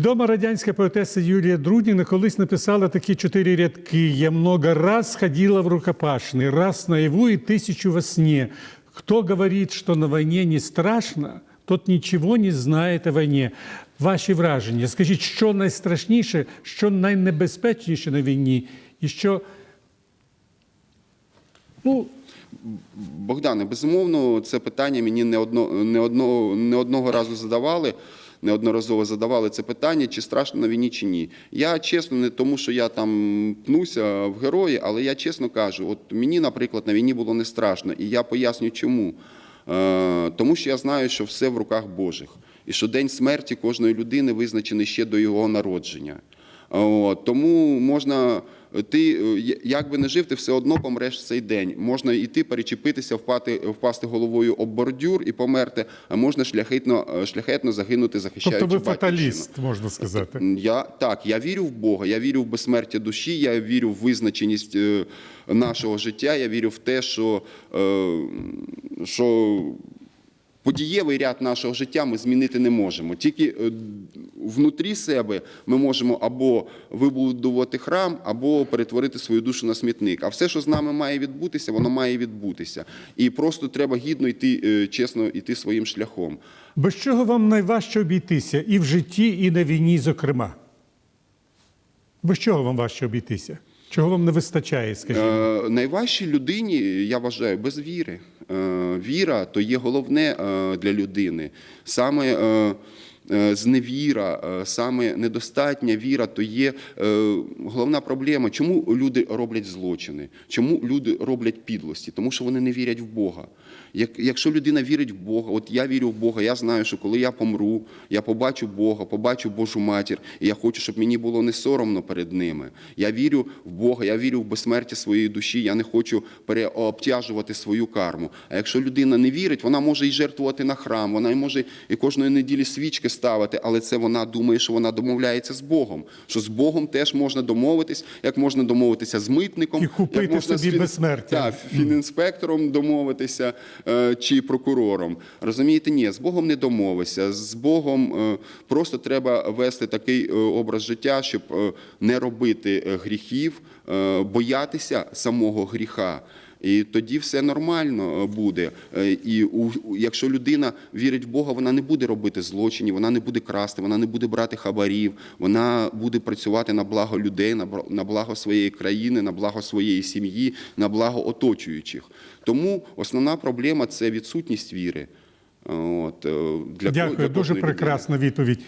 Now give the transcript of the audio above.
Відома радянська поетеса Юлія Друдніна колись написала такі чотири рядки. «Я много раз ходила в рукопашный, раз наяву и тысячу во сне. Кто говорит, что на войне не страшно, тот нічого не знає о війні». Ваші враження. Скажіть, що найстрашніше, що найнебезпечніше на війні, і що ну, Богдане, безумовно, це питання мені не, одно, не, одно, не одного разу задавали. Неодноразово задавали це питання, чи страшно на війні, чи ні. Я чесно, не тому, що я там пнуся в герої, але я чесно кажу: от мені, наприклад, на війні було не страшно, і я поясню, чому. Е, тому що я знаю, що все в руках Божих, і що день смерті кожної людини визначений ще до його народження. От, тому можна ти е, як би не жив, ти все одно помреш в цей день. Можна йти перечепитися, впати, впасти головою об бордюр і померти, а можна шляхетно, е, шляхетно загинути, захищаючи тобто ви фаталіст, можна сказати. Я так, я вірю в Бога, я вірю в безсмертя душі, я вірю в визначеність е, нашого життя. Я вірю в те, що, е, що подієвий ряд нашого життя ми змінити не можемо. Тільки е, внутрі себе ми можемо або вибудувати храм, або перетворити свою душу на смітник. А все, що з нами має відбутися, воно має відбутися. І просто треба гідно йти, е, чесно йти своїм шляхом. Без чого вам найважче обійтися і в житті, і на війні, зокрема? Без чого вам важче обійтися? Чого вам не вистачає, скажімо? Е, найважче людині, я вважаю, без віри. Е, віра то є головне е, для людини. Саме е, зневіра, е, саме недостатня віра то є е, головна проблема. Чому люди роблять злочини? Чому люди роблять підлості? Тому що вони не вірять в Бога. Якщо людина вірить в Бога, от я вірю в Бога, я знаю, що коли я помру, я побачу Бога, побачу Божу матір, і я хочу, щоб мені було не соромно перед ними. Я вірю в Бога, я вірю в безсмертя своєї душі, я не хочу переобтяжувати свою карму. А якщо людина не вірить, вона може і жертвувати на храм, вона може і кожної неділі свічки ставити, але це вона думає, що вона домовляється з Богом. Що з Богом теж можна домовитись, як можна домовитися з митником, І купити як можна собі з безсмертя. Так, фінінспектором домовитися е, чи прокурором. Розумієте, ні, з Богом не домовишся. З Богом е, просто треба вести такий е, образ життя, щоб не робити гріхів, боятися самого гріха. І тоді все нормально е, буде. Е, І у- якщо людина вірить в Бога, вона не буде робити злочинів, вона не буде красти, вона не буде брати хабарів, вона буде працювати на благо людей, на на благо своєї країни, на благо своєї сім'ї, на благо оточуючих. Тому основна проблема це відсутність віри. От, е, для ко- для дуже прекрасна відповідь.